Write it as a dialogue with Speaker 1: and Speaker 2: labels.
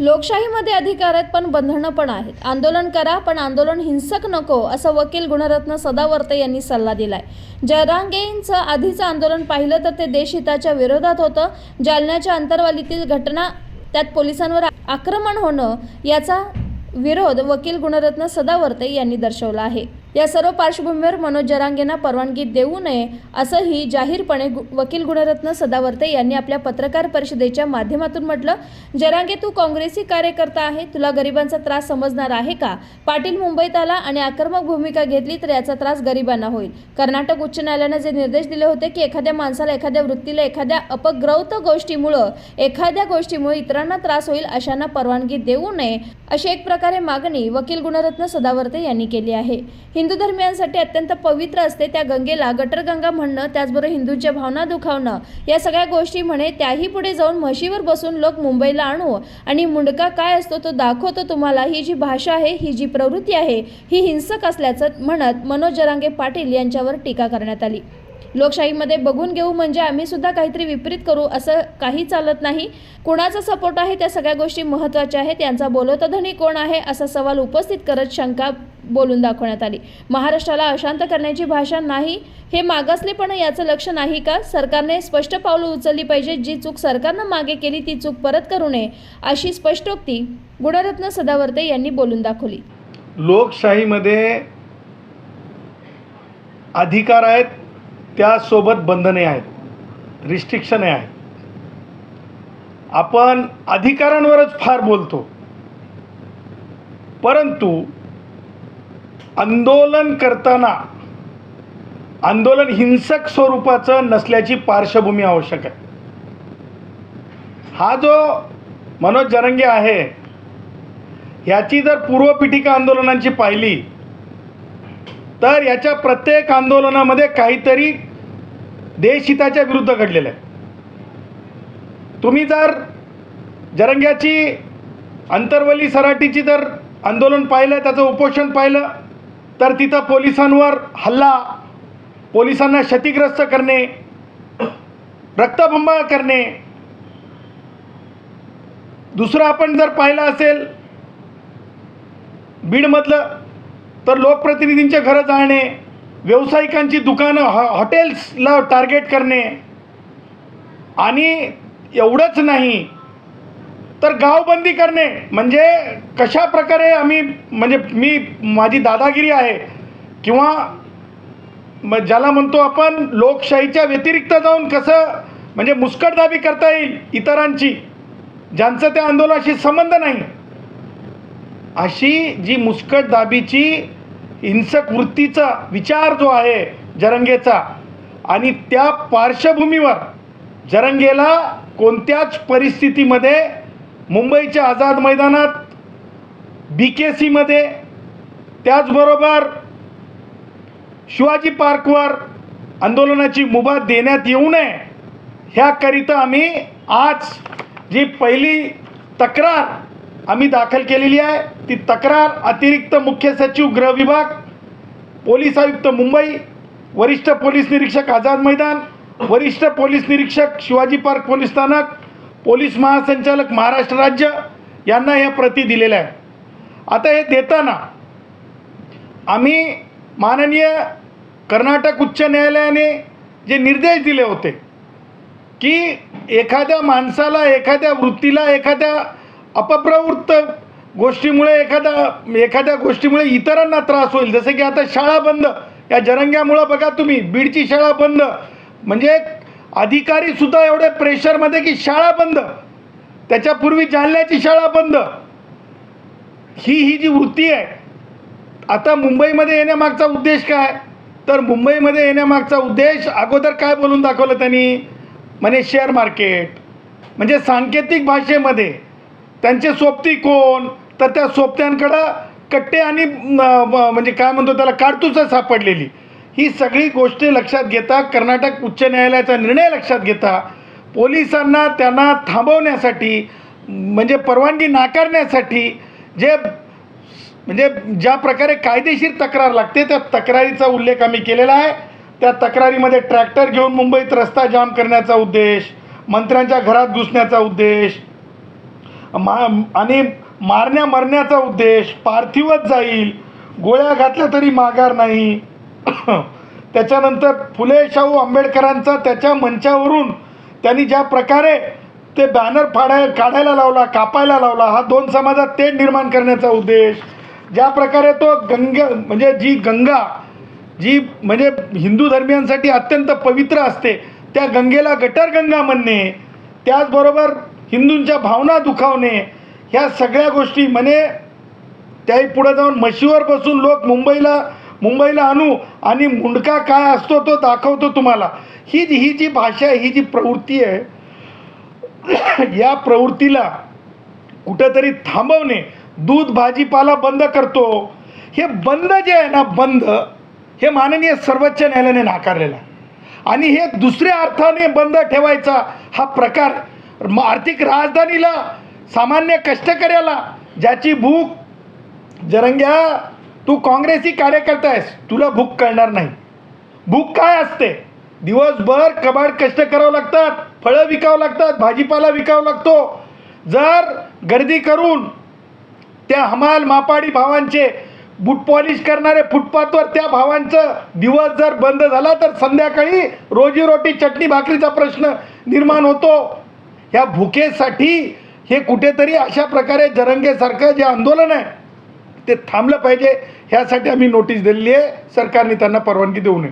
Speaker 1: लोकशाहीमध्ये अधिकार आहेत पण बंधनं पण आहेत. आंदोलन करा पण आंदोलन हिंसक नको असं वकील गुणरत्न सदावर्ते यांनी सल्ला दिलाय. जयरांगेंचं आधीचं आंदोलन पाहिलं तर ते देशहिताच्या विरोधात होतं. जालन्याच्या अंतरवालीतील घटना त्यात पोलिसांवर आक्रमण होणं याचा विरोध वकील गुणरत्न सदावर्ते यांनी दर्शवला आहे. या सर्व पार्श्वभूमीवर मनोज जरांगेंना परवानगी देऊ नये असंही जाहीरपणे गु- वकील गुणरत्न सदावर्ते यांनी आपल्या पत्रकार परिषदेच्या माध्यमातून म्हटलं. जरांगे तू काँग्रेसी कार्यकर्ता आहे तुला गरिबांचा त्रास समजणार आहे का? पाटील मुंबईत आला आणि आक्रमक भूमिका घेतली तर याचा त्रास गरिबांना होईल. कर्नाटक उच्च न्यायालयानं जे निर्देश दिले होते की एखाद्या माणसाला एखाद्या वृत्तीला एखाद्या अपग्रौत गोष्टीमुळं एखाद्या गोष्टीमुळे इतरांना त्रास होईल अशांना परवानगी देऊ नये अशी एक प्रकारे मागणी वकील गुणरत्न सदावर्ते यांनी केली आहे. हिंदू धर्मियांसाठी अत्यंत पवित्र असते त्या गंगेला. गटरगंगा म्हणणं त्याचबरोबर हिंदूंच्या भावना दुखावणं या सगळ्या गोष्टी म्हणे त्याही पुढे जाऊन म्हशीवर बसून लोक मुंबईला आणू. आणि मुंडका काय असतो तो दाखवतो तुम्हाला. ही जी भाषा आहे ही जी प्रवृत्ती आहे ही हिंसक असल्याचं म्हणत मनोज जरांगे पाटील यांच्यावर टीका करण्यात आली. लोकशाहीमध्ये बघून घेऊ म्हणजे आम्ही सुद्धा काहीतरी विपरीत करू असं काही चालत नाही. कुणाचा सपोर्ट आहे त्या सगळ्या गोष्टी महत्त्वाच्या आहेत यांचा बोलवता धनी कोण आहे असा सवाल उपस्थित करत शंका बोलून दाखवण्यात आली. महाराष्ट्राला अशांत करण्याची भाषा नाही हे मागासलेपण याचं लक्ष नाही का? सरकारने स्पष्ट पावलं उचलली पाहिजे जी चूक सरकारनं मागे केली ती चूक परत करू नये अशी स्पष्टोक्ती गुणरत्न सदावर्ते यांनी बोलून दाखवली.
Speaker 2: लोकशाहीमध्ये अधिकार आहेत त्यासोबत बंधने आहेत रिस्ट्रिक्शने आहेत आपण अधिकारांवरच फार बोलतो. परंतु आंदोलन करताना आंदोलन हिंसक स्वरूपाचं नसल्याची पार्श्वभूमी आवश्यक आहे. हा जो मनोज जरंगे आहे ह्याची जर पूर्वपीठिका आंदोलनांची पाहिली तर याच्या प्रत्येक आंदोलनामध्ये काहीतरी देशहिताच्या विरुद्ध घडलेलं आहे. तुम्ही जर जरंग्याची अंतरवली सराटीची जर आंदोलन पाहिलं त्याचं उपोषण पाहिलं तर तिथं पोलिसांवर हल्ला पोलिसांना क्षतिग्रस्त करणे रक्तबंबाळ करणे दुसरं आपण जर पाहिलं असेल बीडमधलं तर लोकप्रतिनिधींचे घरं जाळणे व्यावसायिकांची दुकानं हॉ हॉटेल्सला टार्गेट करणे. आणि एवढंच नाही तर गावबंदी करणे. म्हणजे कशा प्रकारे आम्ही म्हणजे मी माझी दादागिरी आहे किंवा म ज्याला म्हणतो आपण लोकशाहीच्या व्यतिरिक्त जाऊन कसं म्हणजे मुस्कटदाबी करता येईल इतरांची ज्यांचं त्या आंदोलनाशी संबंध नाही. अशी जी मुस्कटदाबीची हिंसक वृत्तीचा विचार जो आहे जरंगेचा आणि त्या पार्श्वभूमीवर जरंगेला कोणत्याच परिस्थितीमध्ये मुंबईच्या आझाद मैदानात बी के सीमध्ये त्याचबरोबर शिवाजी पार्कवर आंदोलनाची मुभा देण्यात येऊ नये ह्याकरिता आम्ही आज जी पहिली तक्रार आम्ही दाखल केलेली आहे. ती तक्रार अतिरिक्त मुख्य सचिव गृह विभाग पोलीस आयुक्त मुंबई वरिष्ठ पोलीस निरीक्षक आझाद मैदान वरिष्ठ पोलीस निरीक्षक शिवाजी पार्क पोलीस स्थानक पोलीस महासंचालक महाराष्ट्र राज्य यांना ह्या प्रती दिलेल्या आहे आता हे देताना आम्ही माननीय कर्नाटक उच्च न्यायालयाने जे निर्देश दिले होते की एखाद्या माणसाला एखाद्या वृत्तीला एखाद्या अपप्रवृत्त गोष्टीमुळे एखादा एखाद्या गोष्टीमुळे इतरांना त्रास होईल. जसं की आता शाळा बंद. या जरंग्यामुळं बघा तुम्ही बीडची शाळा बंद. म्हणजे अधिकारीसुद्धा एवढे प्रेशरमध्ये की शाळा बंद. त्याच्यापूर्वी जालन्याची शाळा बंद. ही ही जी वृत्ती आहे आता मुंबईमध्ये येण्यामागचा उद्देश काय? तर मुंबईमध्ये येण्यामागचा उद्देश अगोदर काय बोलून दाखवलं त्यांनी? म्हणे शेअर मार्केट म्हणजे सांकेतिक भाषेमध्ये. त्यांचे सोबती कोण? तर त्या सोबत्यांकडं कट्टे आणि म्हणजे काय म्हणतो त्याला काडतुसं सापडलेली. ही सगळी गोष्टी लक्षात घेता कर्नाटक उच्च न्यायालयाचा निर्णय लक्षात घेता पोलिसांना त्यांना थांबवण्यासाठी म्हणजे परवानगी नाकारण्यासाठी जे म्हणजे ज्या प्रकारे कायदेशीर तक्रार लागते त्या तक्रारीचा उल्लेख आम्ही केलेला आहे. त्या तक्रारीमध्ये ट्रॅक्टर घेऊन मुंबईत रस्ता जाम करण्याचा उद्देश मंत्र्यांच्या घरात घुसण्याचा उद्देश मा आणि मारण्या मरण्याचा उद्देश पार्थिवच जाईल. गोळ्या घातल्या तरी माघार नाही. त्याच्यानंतर फुले शाहू आंबेडकरांचा त्याच्या मंचावरून त्यांनी ज्या प्रकारे ते बॅनर फाडाय काढायला लावला कापायला लावला हा दोन समाजात तेढ निर्माण करण्याचा उद्देश ज्या प्रकारे तो गंगा म्हणजे जी गंगा जी म्हणजे हिंदू धर्मियांसाठी अत्यंत पवित्र असते त्या गंगेला गटर गंगा म्हणणे त्याचबरोबर हिंदूंच्या भावना दुखावणे ह्या सगळ्या गोष्टी म्हणे त्याही पुढे जाऊन म्हशीवर बसून लोक मुंबईला मुंबईला आणू आणि मुंडका काय असतो तो दाखवतो तुम्हाला. ही जी ही जी भाषा आहे ही जी प्रवृत्ती आहे या प्रवृत्तीला कुठंतरी थांबवणे दूध भाजीपाला बंद करतो हे बंद जे आहे ना बंद हे माननीय सर्वोच्च न्यायालयाने नाकारलेलं आहे. आणि हे दुसऱ्या अर्थाने बंद ठेवायचा हा प्रकार आर्थिक राजधानीला सामान्य कष्टकऱ्याला ज्याची भूक जरंग्या तू काँग्रेसी कार्यकर्ता आहेस तुला भूक कळणार नाही. भूक काय असते? दिवसभर कबाड कष्ट करावं लागतात फळं विकावं लागतात भाजीपाला विकावं लागतो. जर गर्दी करून त्या हमाल मापाडी भावांचे बूट पॉलिश करणारे फुटपाथवर त्या भावांचं दिवस जर बंद झाला तर संध्याकाळी रोजीरोटी चटणी भाकरीचा प्रश्न निर्माण होतो. ह्या भुकेसाठी हे कुठेतरी अशा प्रकारे जरंगेसारखं जे आंदोलन आहे ते थांबलं पाहिजे. ह्यासाठी आम्ही नोटीस दिलेली आहे. सरकारने त्यांना परवानगी देऊ नये.